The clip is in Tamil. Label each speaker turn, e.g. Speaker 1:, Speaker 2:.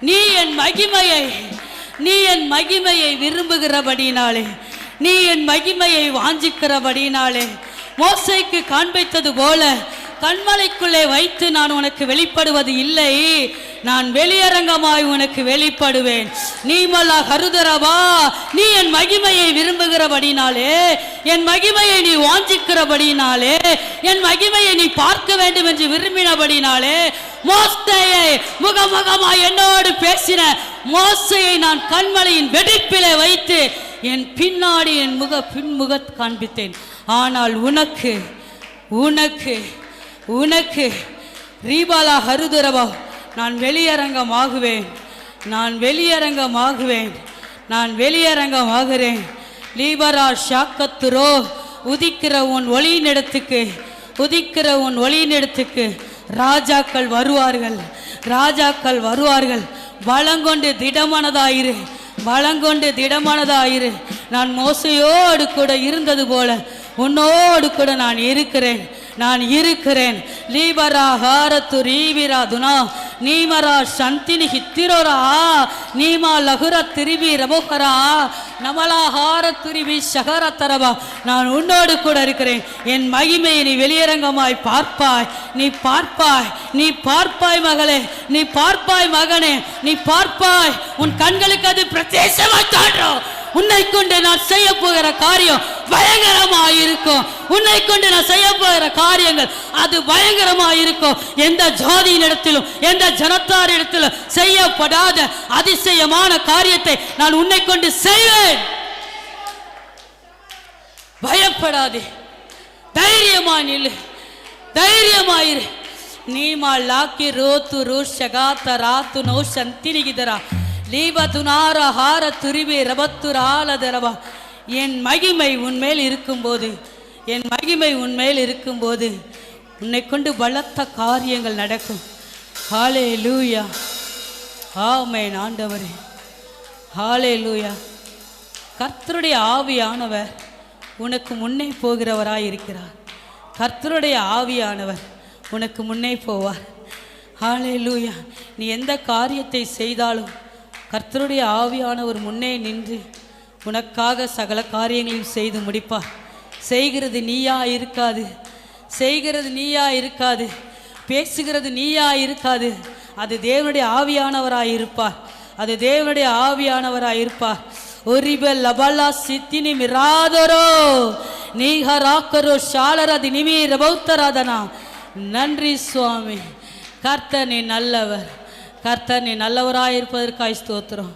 Speaker 1: நீ என் மகிமையை நீ என் மகிமையை விரும்புகிறபடினாலே நீ என் மகிமையை வாஞ்சிக்கிறபடினாலே மோசைக்கு காண்பித்தது போல கண்மலைக்குள்ளே வைத்து நான் உனக்கு வெளிப்படுவது இல்லை. நான் வெளியரங்கமாய் உனக்கு வெளிப்படுவேன். நீமலா கருதரவா நீ என் மகிமையை விரும்புகிறபடினாலே என் மகிமையை நீ வாஞ்சிக்கிறபடினாலே என் மகிமையை நீ பார்க்க வேண்டும் என்று விரும்பினபடினாலே மோஸ்தையை முகமுகமாய் என்னோடு பேசின மோசையை நான் கண்மலையின் வெடிப்பிலே வைத்து என் பின்னாடி என் முக பின்முக காண்பித்தேன். ஆனால் உனக்கு உனக்கு உனக்கு ரீபாலா ஹருதுரவா நான் வெளியரங்கமாகுவேன். நான் வெளியரங்கமாகுவேன். நான் வெளியரங்கமாகிறேன். லீபரா ஷாக்கத்துரோ உதிக்கிற உன் ஒளியினிடத்துக்கு உதிக்கிற உன் ஒளியினிடத்துக்கு ராஜாக்கள் வருவார்கள். ராஜாக்கள் வருவார்கள். பலங்கொண்டு திடமனதாயிரு. பலங்கொண்டு திடமனதாயிரு. நான் மோசையோடு கூட இருந்தது போல உன்னோடு கூட நான் இருக்கிறேன். நான் இருக்கிறேன். லீபரா ஹாரத்து ரீவிரா துனா நீமரா சந்தினி ஹித்திரோரா நீமா லகுர திருவி ரபோகரா நமலாகார துருவி சகர தரவா நான் உன்னோடு கூட இருக்கிறேன். என் மகிமையை நீ வெளியரங்கமாய் பார்ப்பாய். நீ பார்ப்பாய். நீ பார்ப்பாய் மகளே. நீ பார்ப்பாய் மகனே. நீ பார்ப்பாய். உன் கண்களுக்கு அது பிரத்யேசமாய் தாண்டும். உன்னை கொண்டு நான் செய்ய போகிற காரியம் பயங்கரமா இருக்கும் உன்னை கொண்டு நான் செய்ய போகிற காரியங்கள் அது பயங்கரமா இருக்கும் எந்த ஜாதியினிடத்திலும் எந்த ஜனத்தாரிடத்திலும் செய்யப்படாத அதிசயமான காரியத்தை நான் உன்னை கொண்டு செய்வேன். பயப்படாதே. தைரியமா நில்லு. தைரியமாயிரு நீ மா லாக்கி ரோத்து ரோ ஷகாத்த ராத்து நோ சந்தினிகிதரா லீப துனார ஹார துரிவி என் மகிமை உன்மேல் இருக்கும்போது என் மகிமை உன்மேல் இருக்கும்போது உன்னை கொண்டு பலத்த காரியங்கள் நடக்கும். ஹாலே லூயா ஆமேன் ஆண்டவரே. ஹாலே லூயா கர்த்தருடைய ஆவியானவர் உனக்கு முன்னே போகிறவராய் இருக்கிறார் கர்த்தருடைய ஆவியானவர் உனக்கு முன்னே போவார். ஹாலே லூயா நீ எந்த காரியத்தை செய்தாலும் கர்த்தருடைய ஆவியானவர் முன்னே நின்று உனக்காக சகல காரியங்களையும் செய்து முடிப்பார் செய்கிறது நீயா இருக்காது. செய்கிறது நீயா இருக்காது. பேசுகிறது நீயா இருக்காது. அது தேவனுடைய ஆவியானவராக இருப்பார் அது தேவனுடைய ஆவியானவராக இருப்பார் ஒரிபெல் லபலா சித்தினி மிராதரோ நீஹராக்கரோ ஷாலரதி நிமி ரபௌத்தராதனா நன்றி சுவாமி. கர்த்தனே நல்லவர். கர்த்தர் நீ நல்லவராயிருப்பதற்காய் ஸ்தோத்திரம்.